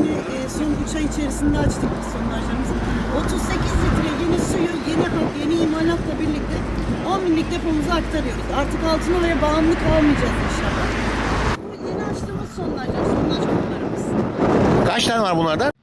içini e, son 3 ay içerisinde açtık biz sondajlarımızı. 38 litre yeni suyu, yeni hap, yeni imalatla birlikte 10 binlik depomuza aktarıyoruz. Artık altın oraya bağımlı kalmayacağız inşallah. Bu yeni açtığımız sondajlar, sondaj konularımız. Kaç tane var bunlardan?